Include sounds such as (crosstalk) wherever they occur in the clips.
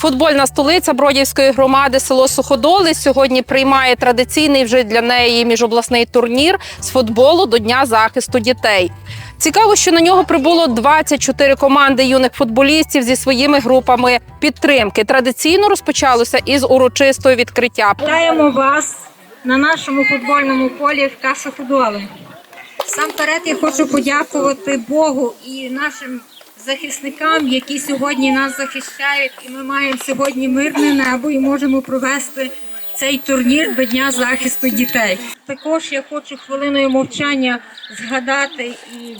Футбольна столиця Бродівської громади село Суходоли сьогодні приймає традиційний вже для неї міжобласний турнір з футболу до Дня захисту дітей. Цікаво, що на нього прибуло 24 команди юних футболістів зі своїми групами підтримки. Традиційно розпочалося із урочистого відкриття. Вітаємо вас на нашому футбольному полі в Каса Футболи. Сам перед я хочу подякувати Богу і нашим захисникам, які сьогодні нас захищають. І ми маємо сьогодні мирне небо і можемо провести цей турнір до Дня захисту дітей. Також я хочу хвилиною мовчання згадати і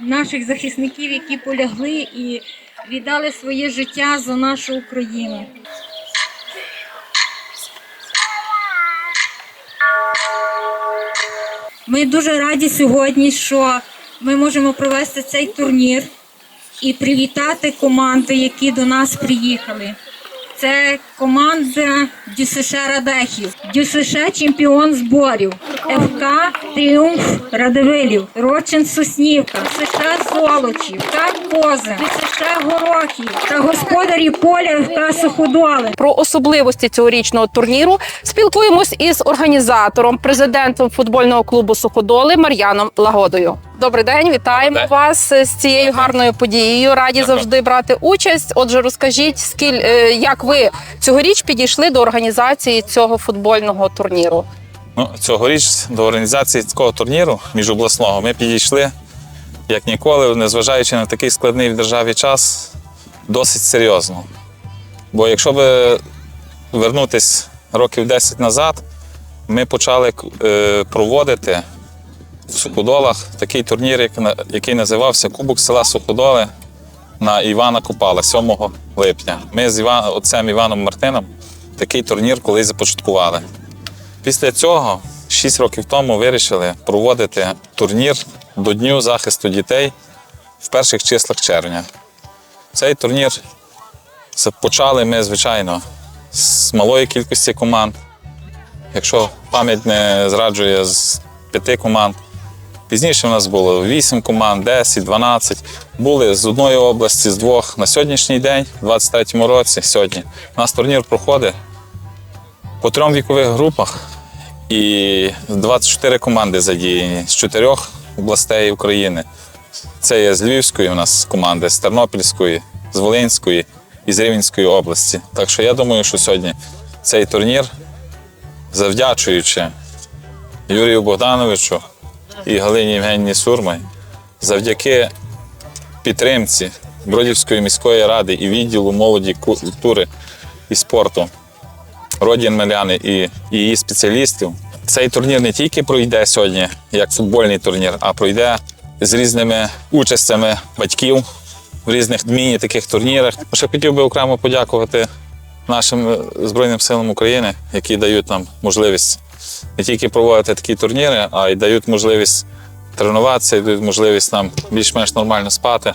наших захисників, які полягли і віддали своє життя за нашу Україну. Ми дуже раді сьогодні, що ми можемо провести цей турнір і привітати команди, які до нас приїхали. Це команда ДЮСШ Радехів, ДЮСШ чемпіон зборів, ФК Тріумф Радивилів, Рочин Соснівка, ДЮСШ Золочів, ФК Коза, ДЮСШ Горохів та господарі поля ФК Суходоли. Про особливості цьогорічного турніру спілкуємось із організатором, президентом футбольного клубу Суходоли Мар'яном Лагодою. Добрий день, вітаємо День. вас з цією гарною подією. Раді завжди брати участь. Отже, розкажіть, скіль, е, як ви цьогоріч підійшли до організації цього футбольного турніру? Ну, цьогоріч до організації такого турніру міжобласного ми підійшли як ніколи, незважаючи на такий складний в державі час, досить серйозно. Бо якщо би вернутись років 10 назад, ми почали е, проводити в Суходолах такий турнір, який називався Кубок села Суходоли на Івана Купала 7 липня. Ми з Іван, отцем Іваном Мартином такий турнір колись започаткували. Після цього, 6 років тому, вирішили проводити турнір до Дню захисту дітей в перших числах червня. Цей турнір почали ми, звичайно, з малої кількості команд. Якщо пам'ять не зраджує з п'яти команд. Пізніше у нас було 8 команд, 10, 12. Були з одної області, з двох. На сьогоднішній день, у 23-му році, сьогодні, у нас турнір проходить по трьом вікових групах і 24 команди задіяні з чотирьох областей України. Це є з Львівської у нас команди, з Тернопільської, з Волинської і з Рівненської області. Так що я думаю, що сьогодні цей турнір, завдячуючи Юрію Богдановичу і Галині Євгенівні Сурмай, завдяки підтримці Бродівської міської ради і відділу молоді, культури і спорту Родін Меляни і її спеціалістів. Цей турнір не тільки пройде сьогодні як футбольний турнір, а пройде з різними участями батьків в різних міні-таких турнірах. Ще хотів би окремо подякувати нашим Збройним силам України, які дають нам можливість не тільки проводити такі турніри, а й дають можливість тренуватися, і дають можливість нам більш-менш нормально спати,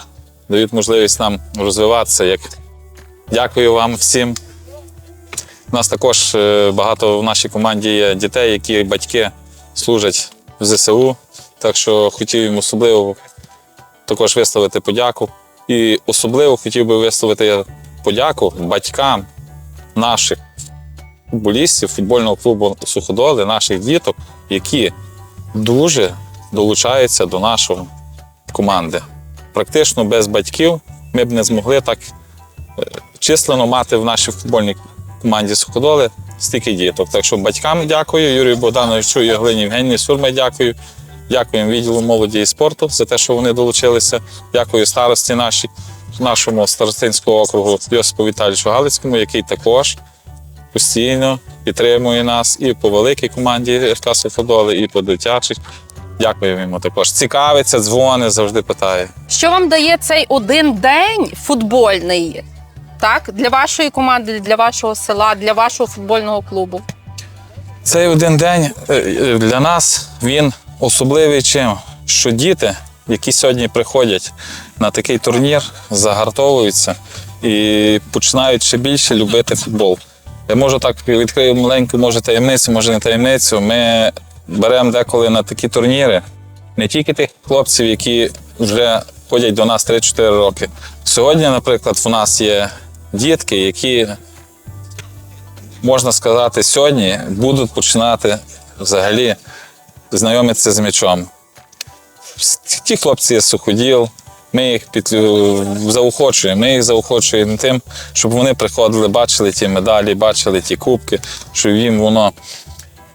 дають можливість нам розвиватися. Як... Дякую вам всім. У нас також е, багато в нашій команді є дітей, які батьки служать в ЗСУ. Так що хотів їм особливо також висловити подяку. І особливо хотів би висловити подяку батькам наших футболістів футбольного клубу Суходоли, наших діток, які дуже долучаються до нашої команди. Практично без батьків ми б не змогли так е, числено мати в нашій футбольній команді Суходоли стільки діток. Так що батькам дякую, Юрію Богдановичу і Галині Євгенівні Сурмай дякую. Дякуємо відділу молоді і спорту за те, що вони долучилися. Дякую старості нашій, нашому старостинського округу Йосипу Віталійовичу Галицькому, який також постійно підтримує нас і по великій команді РК Суходоли, і по дитячих. Дякуємо йому також. Цікавиться, дзвони, завжди питає. Що вам дає цей один день футбольний? Так, для вашої команди, для вашого села, для вашого футбольного клубу? Цей один день е, е, для нас він особливий чим, що діти, які сьогодні приходять на такий турнір, загартовуються і починають ще більше любити футбол. Я можу так відкрию маленьку, може таємницю, може не таємницю. Ми беремо деколи на такі турніри не тільки тих хлопців, які вже ходять до нас 3-4 роки. Сьогодні, наприклад, у нас є дітки, які, можна сказати, сьогодні будуть починати взагалі знайомитися з м'ячом. Ті хлопці з суходіл, ми їх під, заохочуємо, ми їх заохочуємо тим, щоб вони приходили, бачили ті медалі, бачили ті кубки, щоб їм воно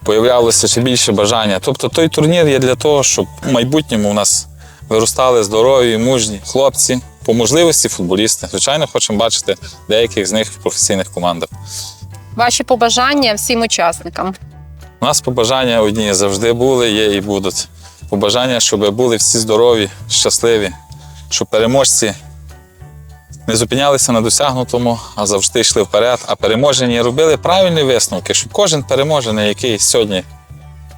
появлялося ще більше бажання. Тобто той турнір є для того, щоб в майбутньому у нас виростали здорові, мужні хлопці, по можливості футболісти. Звичайно, хочемо бачити деяких з них в професійних командах. Ваші побажання всім учасникам. У нас побажання одні завжди були, є і будуть. Побажання, щоб були всі здорові, щасливі, щоб переможці не зупинялися на досягнутому, а завжди йшли вперед. А переможені робили правильні висновки, щоб кожен переможений, який сьогодні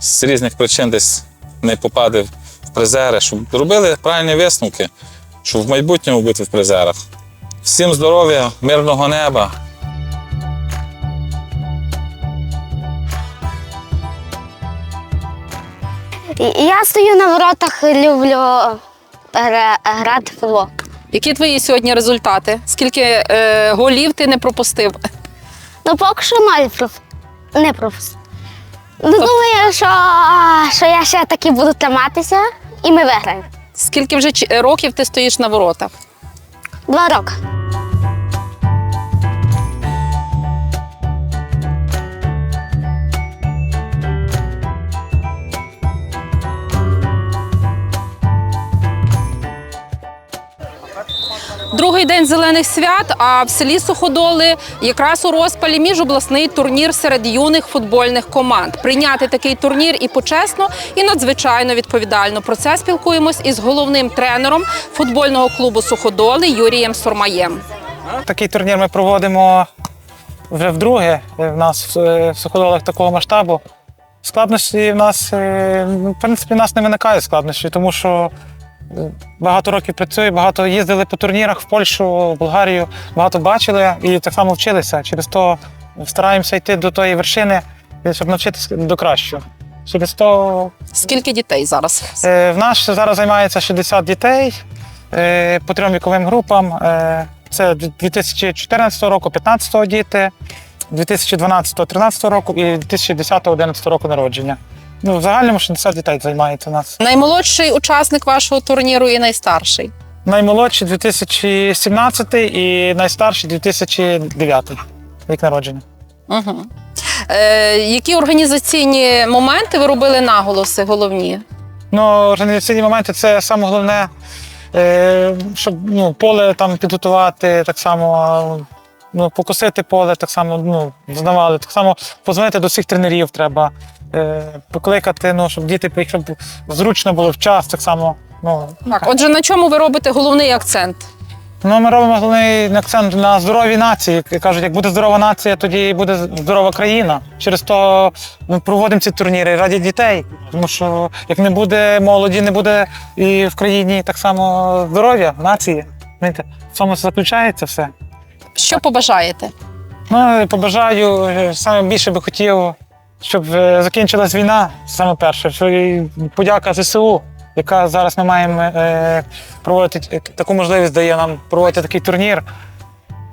з різних причин десь не попаде в призери, щоб робили правильні висновки, щоб в майбутньому бути в призерах. Всім здоров'я, мирного неба, Я стою на воротах, люблю грати в футбол. Які твої сьогодні результати? Скільки е, голів ти не пропустив? Ну, поки що маю проф... не пропустив. Ну, думаю, що, що я ще таки буду триматися і ми виграємо. Скільки вже ч- років ти стоїш на воротах? Два роки. Другий день зелених свят, а в селі Суходоли якраз у розпалі міжобласний турнір серед юних футбольних команд. Прийняти такий турнір і почесно, і надзвичайно відповідально. Про це спілкуємось із головним тренером футбольного клубу Суходоли Юрієм Сурмаєм. Такий турнір ми проводимо вже вдруге. Е, В нас е, в суходолах такого масштабу. Складнощі в нас, е, в принципі, в нас не виникає складнощі, тому що багато років працюю, багато їздили по турнірах в Польщу, в Болгарію, багато бачили і так само вчилися. Через то стараємося йти до тої вершини, щоб навчитися до кращого. Через то Скільки дітей зараз? Е, В нас зараз займається 60 дітей е, по трьом віковим групам. Е, Це 2014 року, 15 діти, 2012 13 року і 2010 11 року народження. Ну, в загальному 60 дітей займається у нас. Наймолодший учасник вашого турніру і найстарший. Наймолодший 2017 і найстарший 2009 рік народження. Угу. Е, які організаційні моменти ви робили наголоси головні? Ну, організаційні моменти це саме головне, е, щоб ну, поле там підготувати, так само ну, покосити поле, так само ну, знавали, так само позвонити до всіх тренерів треба, покликати, ну, щоб діти щоб зручно було в час, так само. Ну, Так, отже, на чому ви робите головний акцент? Ну, ми робимо головний акцент на здоровій нації. Кажуть, як буде здорова нація, тоді і буде здорова країна. Через то ми проводимо ці турніри раді дітей. Тому що як не буде молоді, не буде і в країні так само здоров'я, нації. Знаєте, в цьому заключається все. Що побажаєте? Ну, побажаю, е, саме більше би хотів, щоб е, закінчилась війна, саме перше. Що подяка ЗСУ, яка зараз ми маємо е, проводити е, таку можливість, дає нам проводити такий турнір.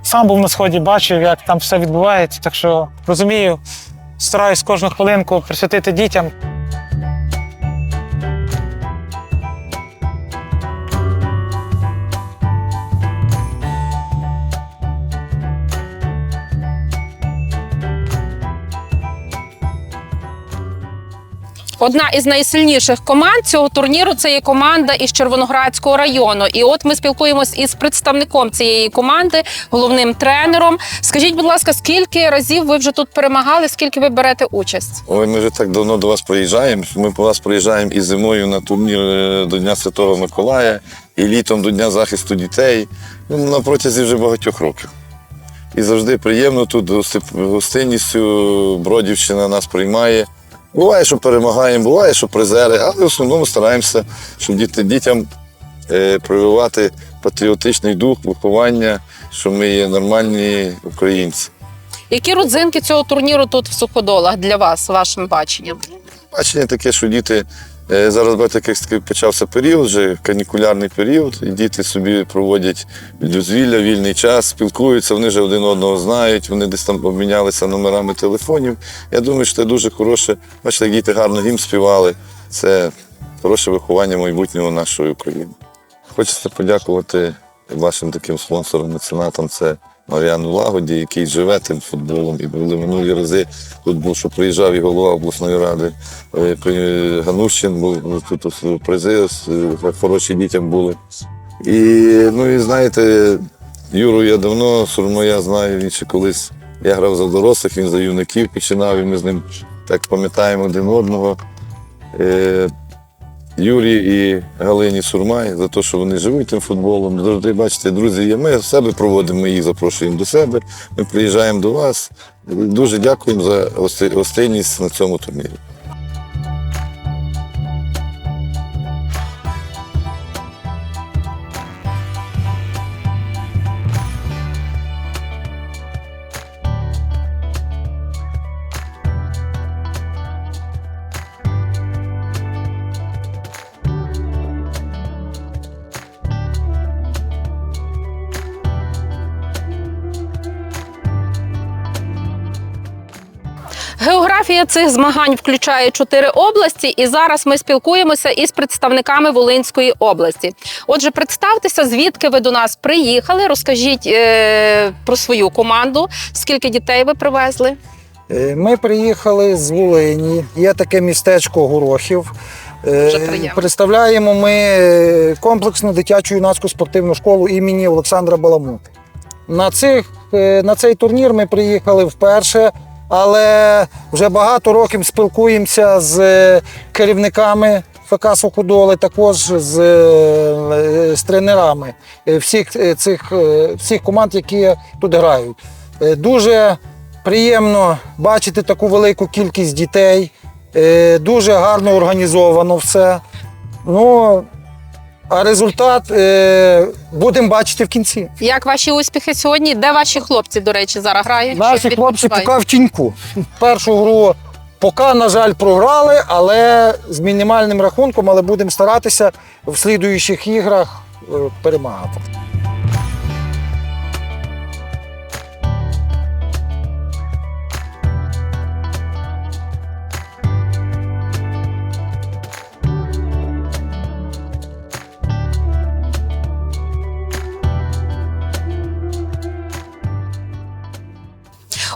Сам був на сході, бачив, як там все відбувається, так що розумію, стараюсь кожну хвилинку присвятити дітям. Одна із найсильніших команд цього турніру це є команда із Червоноградського району. І от ми спілкуємось із представником цієї команди, головним тренером. Скажіть, будь ласка, скільки разів ви вже тут перемагали? Скільки ви берете участь? Ой, ми вже так давно до вас приїжджаємо. Ми по вас приїжджаємо і зимою на турнір е, до Дня Святого Миколая, і літом до Дня захисту дітей. Ну, на протязі вже багатьох років. І завжди приємно тут гости- гостинністю Бродівщина нас приймає. Буває, що перемагаємо, буває, що призери, але в основному стараємося, щоб діти, дітям е, прививати патріотичний дух, виховання, що ми є нормальні українці. Які родзинки цього турніру тут в Суходолах для вас, вашим баченням? Бачення таке, що діти Зараз бачите, як почався період, вже канікулярний період, і діти собі проводять дозвілля, вільний час, спілкуються, вони вже один одного знають, вони десь там обмінялися номерами телефонів. Я думаю, що це дуже хороше. Бачите, як діти гарно гімн співали. Це хороше виховання майбутнього нашої України. Хочеться подякувати вашим таким спонсорам, меценатам. Це Мар'яну Лагоді, який живе тим футболом. І були минулі рази. Тут був, що приїжджав і голова обласної ради. е, Ганущин був тут призи е, хороші дітям були. І ну і знаєте, Юру я давно, Сурмоя знаю, він ще колись. Я грав за дорослих, він за юнаків починав, і ми з ним так пам'ятаємо один одного. Юрій і Галині Сурмай за те, що вони живуть тим футболом. Завжди бачите, друзі, є. Ми себе проводимо, ми їх запрошуємо до себе. Ми приїжджаємо до вас. Дуже дякуємо за гостинність на цьому турнірі. Географія цих змагань включає чотири області, і зараз ми спілкуємося із представниками Волинської області. Отже, представтеся, звідки ви до нас приїхали. Розкажіть е, про свою команду. Скільки дітей ви привезли? Е, Ми приїхали з Волині. Є таке містечко Горохів. Е. Представляємо ми е, комплексну дитячу юнацьку спортивну школу імені Олександра Баламути. На, цих, на цей турнір ми приїхали вперше, але вже багато років спілкуємося з е, керівниками ФК Суходоли, також з, е, з тренерами е, всіх цих всіх команд, які тут грають. Дуже приємно бачити таку велику кількість дітей. Дуже гарно організовано все. Ну, а результат е, будемо бачити в кінці. Як ваші успіхи сьогодні? Де ваші хлопці, до речі, зараз грають? Наші Чи хлопці відпочивають? поки в тіньку. Першу гру поки, на жаль, програли, але з мінімальним рахунком, але будемо старатися в слідуючих іграх е, перемагати.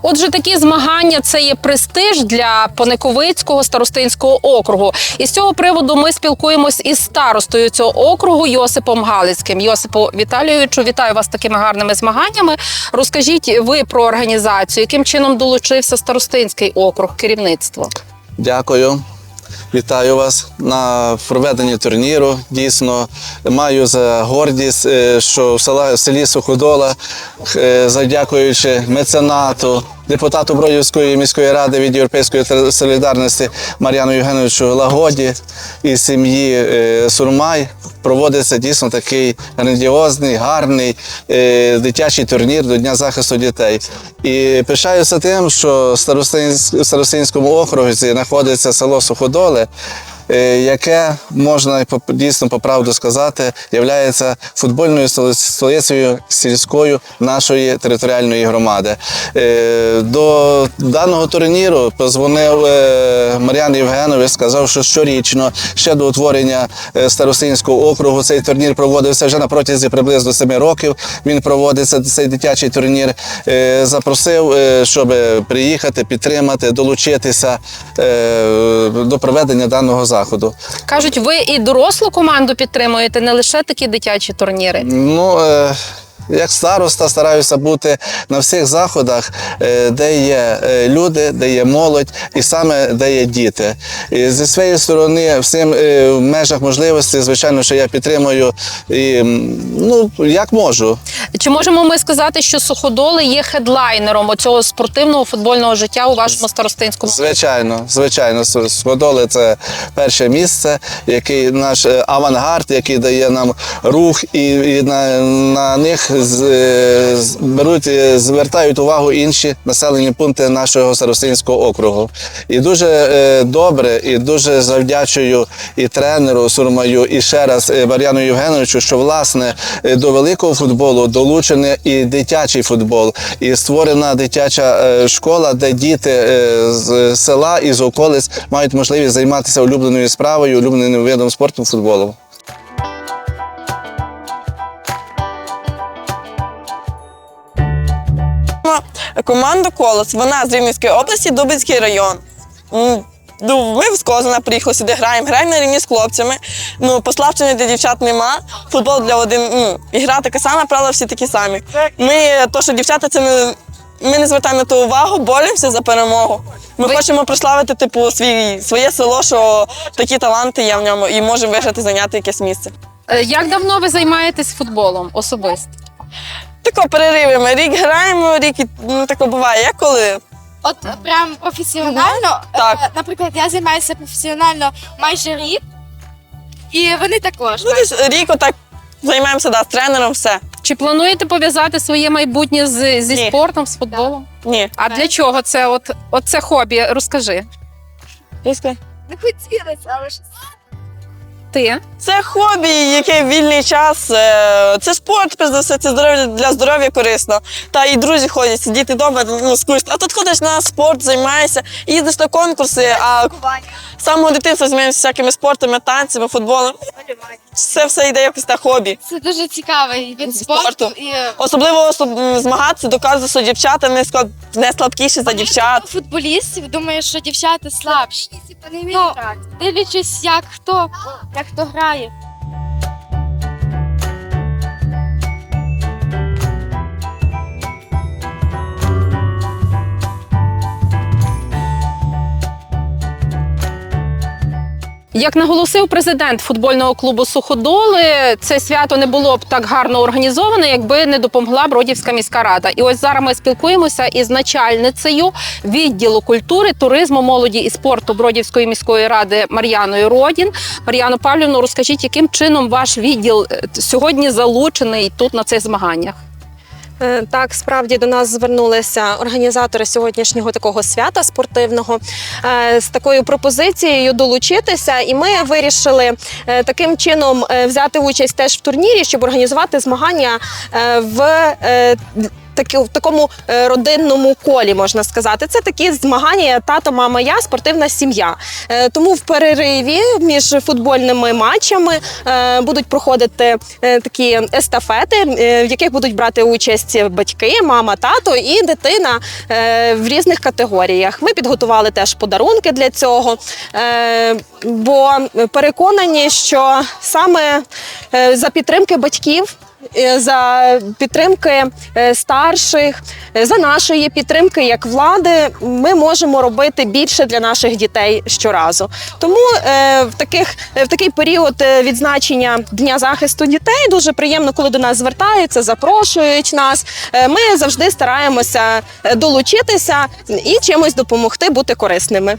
Отже, такі змагання це є престиж для Пониковицького старостинського округу. І з цього приводу ми спілкуємось із старостою цього округу Йосипом Галицьким. Йосипу Віталійовичу, вітаю вас такими гарними змаганнями. Розкажіть ви про організацію, яким чином долучився старостинський округ керівництво? Дякую. Вітаю вас на проведенні турніру. Дійсно, маю за гордість, е, що в селі Суходола, задякуючи завдякуючи меценату, депутату Бродівської міської ради від Європейської солідарності Мар'яну Євгеновичу Лагоді і сім'ї е, Сурмай, проводиться дійсно такий грандіозний, гарний е, дитячий турнір до Дня захисту дітей. І пишаюся тим, що в Старостинськ- Старостинському окрузі знаходиться село Суходоле, яке можна дійсно по правду сказати, є футбольною столицею сільською нашої територіальної громади. Е, До даного турніру позвонив е, Мар'ян Євгенович, сказав, що щорічно ще до утворення е, Старостинського округу цей турнір проводився вже на протязі приблизно 7 років. Він проводиться цей дитячий турнір. Е, Запросив, е, щоб приїхати, підтримати, долучитися е, до проведення даного заходу. Кажуть, ви і дорослу команду підтримуєте, не лише такі дитячі турніри. Ну, е, як староста, стараюся бути на всіх заходах, е, де є е, люди, де є молодь, і саме де є діти. І зі своєї сторони, всім е, в межах можливості, звичайно, що я підтримую і ну, як можу. Чи можемо ми сказати, що суходоли є хедлайнером оцього спортивного футбольного життя у вашому старостинському? Звичайно, звичайно, С- Сходоли це перше місце, який наш авангард, який дає нам рух, і, і на, на них з- беруть, е, звертають увагу інші населені пункти нашого Старостинського округу. І дуже е, добре, і дуже завдячую і тренеру Сурмаю, і ще раз е, Мар'яну Євгеновичу, що власне до великого футболу долучений і дитячий футбол, і створена дитяча школа, де діти з села і з околиць мають можливість займатися улюбленою справою, улюбленим видом спорту футболом. Команда Колос, вона з Рівненської області, Дубинський район. Ну, ми з Козина приїхали сюди, граємо, граємо на рівні з хлопцями. Ну, послабчення для дівчат нема. Футбол для один. Ну, ігра така сама, правила всі такі самі. Ми, то, що дівчата, це не. Ми не звертаємо на то увагу, боремося за перемогу. Ми хочемо прославити типу, свій, своє село, що такі таланти є в ньому, і можемо виграти, зайняти якесь місце. Е, Як давно ви займаєтесь футболом особисто? Тако переривами. Рік граємо, рік і, ну, тако буває. Як коли? От прям професіонально. Так. Е, Наприклад, я займаюся професіонально майже рік, і вони також. Ну, десь рік отак займаємося да, з тренером, все. Чи плануєте пов'язати своє майбутнє з, зі Ні. спортом, з футболом? Ні. А для чого це? От, от це хобі? Розкажи. Іскра. Не хотілося, але ж Ти? Це хобі, яке вільний час. е, Це спорт, перш за все, це здоров'я для здоров'я корисно. Та і друзі ходять, сидіти вдома, ну, скучно. А тут ходиш на спорт, займаєшся, їздиш на конкурси, а з самого дитинства займаємося всякими спортами, танцями, футболом. Це все йде якось на хобі. це дуже цікавий від Спорту. спорту. І Особливо особ- змагатися, доказувати, що дівчата не, склад... не слабкіші за дівчат. футболістів думає, що дівчата слабші. Ну, дивлячись, як хто, хто грає. Як наголосив президент футбольного клубу Суходоли, це свято не було б так гарно організоване, якби не допомогла Бродівська міська рада. І ось зараз ми спілкуємося із начальницею відділу культури, туризму, молоді і спорту Бродівської міської ради Мар'яною Родін. Мар'яно Павлівно, розкажіть, яким чином ваш відділ е, сьогодні залучений тут на цих змаганнях? Е, Так, справді до нас звернулися організатори сьогоднішнього такого свята спортивного е, з такою пропозицією долучитися, і ми вирішили е, таким чином взяти участь теж в турнірі, щоб організувати змагання в. Такі- в такому е, родинному колі можна сказати, це такі змагання тато, мама, я, спортивна сім'я. Е, Тому в перериві між футбольними матчами е, будуть проходити такі естафети, в яких будуть брати участь батьки, мама, тато і дитина в різних категоріях. Ми підготували теж подарунки для цього, бо переконані, що саме за підтримки батьків. Е, За підтримки е, старших, е, за нашої підтримки як влади, ми можемо робити більше для наших дітей щоразу. Тому в таких в такий період відзначення Дня захисту дітей дуже приємно, коли до нас звертаються, запрошують нас. Ми завжди стараємося долучитися і чимось допомогти бути корисними.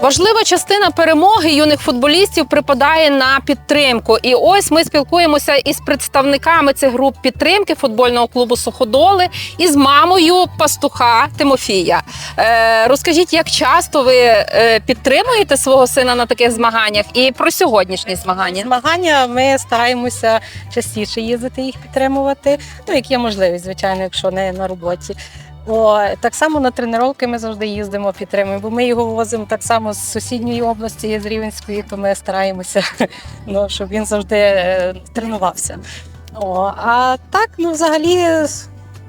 Важлива частина перемоги юних футболістів припадає на підтримку. І ось ми спілкуємося із представниками цих груп підтримки футбольного клубу Суходоли і з мамою пастуха Тимофія. Е, розкажіть, як часто ви е, підтримуєте свого сина на таких змаганнях і про сьогоднішні змагання? Змагання ми стараємося частіше їздити їх підтримувати. Ну, як є можливість, звичайно, якщо не на роботі. О, так само на тренування ми завжди їздимо, підтримуємо, бо ми його возимо так само з сусідньої області, з Рівенської, то ми стараємося, (laughs) ну, щоб він завжди е, тренувався. О, а так, ну взагалі,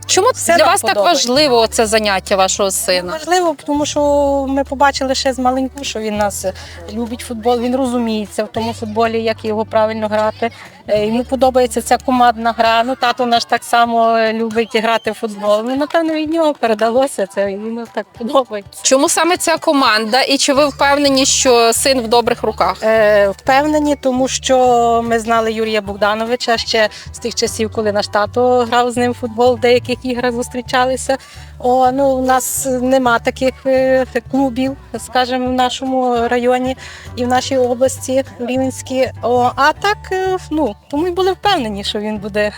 Чому Все для вас так важливо це заняття вашого сина? Важливо, тому що ми побачили ще з маленьку, що він нас любить футбол, він розуміється в тому футболі, як його правильно грати. Е, Йому подобається ця командна гра. Ну, тато наш так само е, любить грати в футбол. Ну, напевно, від нього передалося це, йому так подобається. Чому саме ця команда? І чи ви впевнені, що син в добрих руках? Е, впевнені, тому що ми знали Юрія Богдановича ще з тих часів, коли наш тато грав з ним в футбол, в деяких іграх зустрічалися. О, ну, у нас нема таких е, клубів, скажімо, в нашому районі і в нашій області Рівненській. О, а так, е, ну, тому й були впевнені, що він буде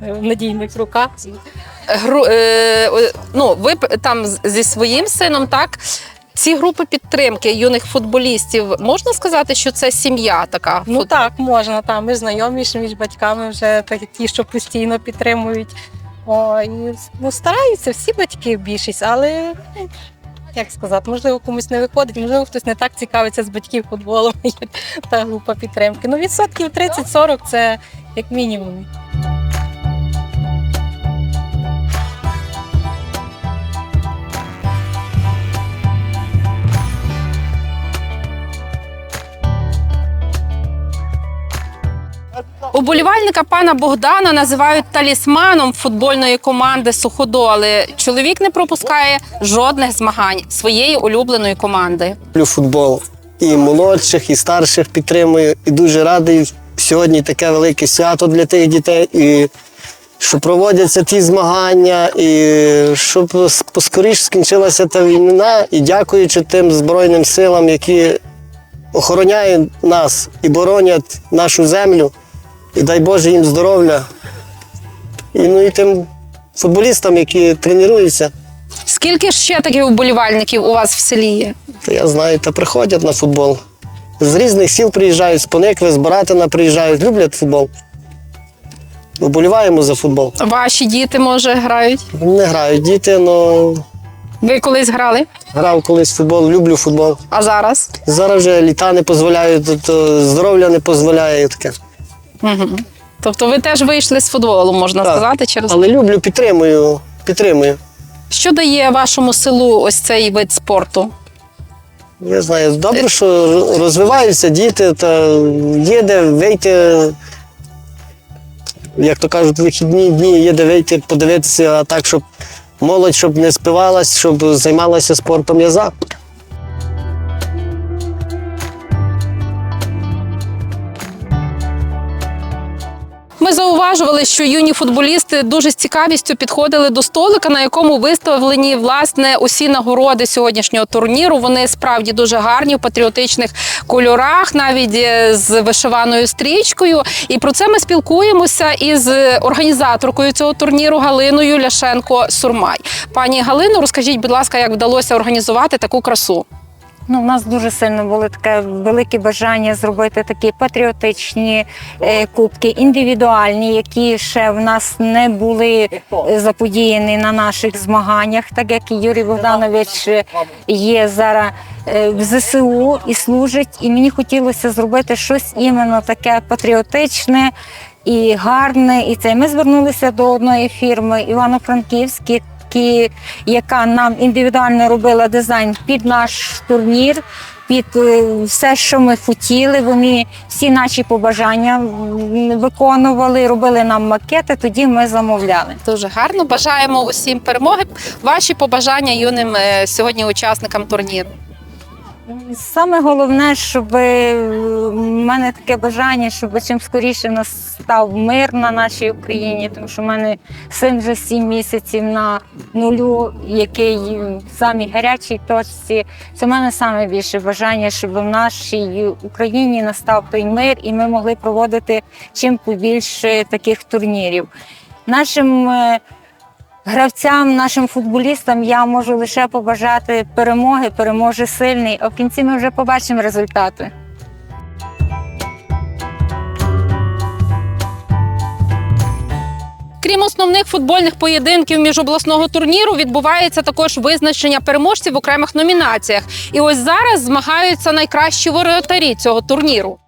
в надійних руках. Гру, е, ну, ви там зі своїм сином, так? Ці групи підтримки юних футболістів можна сказати, що це сім'я така? Ну Фут- так, можна. Там ми знайомі між батьками вже такі, що постійно підтримують. О, і, ну, стараються всі батьки більшість, але як сказати, можливо, комусь не виходить, можливо, хтось не так цікавиться з батьків футболом, (laughs) та група підтримки. Ну, відсотків 30-40 це як мінімум. Уболівальника пана Богдана називають талісманом футбольної команди Суходоли. Чоловік не пропускає жодних змагань своєї улюбленої команди. люблю футбол. І молодших, і старших підтримую. І дуже радий сьогодні таке велике свято для тих дітей. І що проводяться ті змагання, і щоб поскоріш скінчилася та війна. І дякуючи тим Збройним силам, які охороняють нас і боронять нашу землю. І дай Боже їм здоров'я. І, ну, і тим футболістам, які тренуються. Скільки ще таких уболівальників у вас в селі є? Та я знаю, та приходять на футбол. З різних сіл приїжджають, з Поникви, з Баратина приїжджають, люблять футбол. Вболіваємо за футбол. Ваші діти, може, грають? Не грають діти, але Ви колись грали? грав колись в футбол, люблю футбол. А зараз? Зараз вже літа не дозволяють, здоров'я не дозволяє таке. Угу. Тобто ви теж вийшли з футболу, можна Так. сказати, через Але люблю, підтримую, підтримую. що дає вашому селу ось цей вид спорту? Я знаю, добре, що розвиваються діти, та є де вийти, як то кажуть, вихідні дні, є де вийти, подивитися, а так, щоб молодь щоб не спивалась, щоб займалася спортом я за. Ми зауважували, що юні футболісти дуже з цікавістю підходили до столика, на якому виставлені власне усі нагороди сьогоднішнього турніру. Вони справді дуже гарні в патріотичних кольорах, навіть е, з вишиваною стрічкою. І про це ми спілкуємося із організаторкою цього турніру Галиною Ляшенко Сурмай. Пані Галино, розкажіть, будь ласка, як вдалося організувати таку красу? Ну, у нас дуже сильно було таке велике бажання зробити такі патріотичні е, кубки, індивідуальні, які ще в нас не були заподіяні на наших змаганнях, так як і Юрій Богданович є зараз е, в ЗСУ і служить. І мені хотілося зробити щось іменно таке патріотичне. І гарне, і це ми звернулися до одної фірми Івано-Франківські, які, яка нам індивідуально робила дизайн під наш турнір, під е, все, що ми хотіли. Вони всі наші побажання виконували, робили нам макети. Тоді ми замовляли. Дуже гарно. Бажаємо усім перемоги. Ваші побажання юним е, сьогодні учасникам турніру. Саме головне, щоб е, в мене таке бажання, щоб чим скоріше настав мир на нашій Україні, тому що в мене син вже сім місяців на нулю, який в самій гарячій точці. Це в мене саме більше бажання, щоб в нашій Україні настав той мир, і ми могли проводити чим побільше таких турнірів. Нашим е, Гравцям, нашим футболістам я можу лише побажати перемоги, переможе сильний, а в кінці ми вже побачимо результати. Крім основних футбольних поєдинків міжобласного турніру, відбувається також визначення переможців в окремих номінаціях. І ось зараз змагаються найкращі воротарі цього турніру.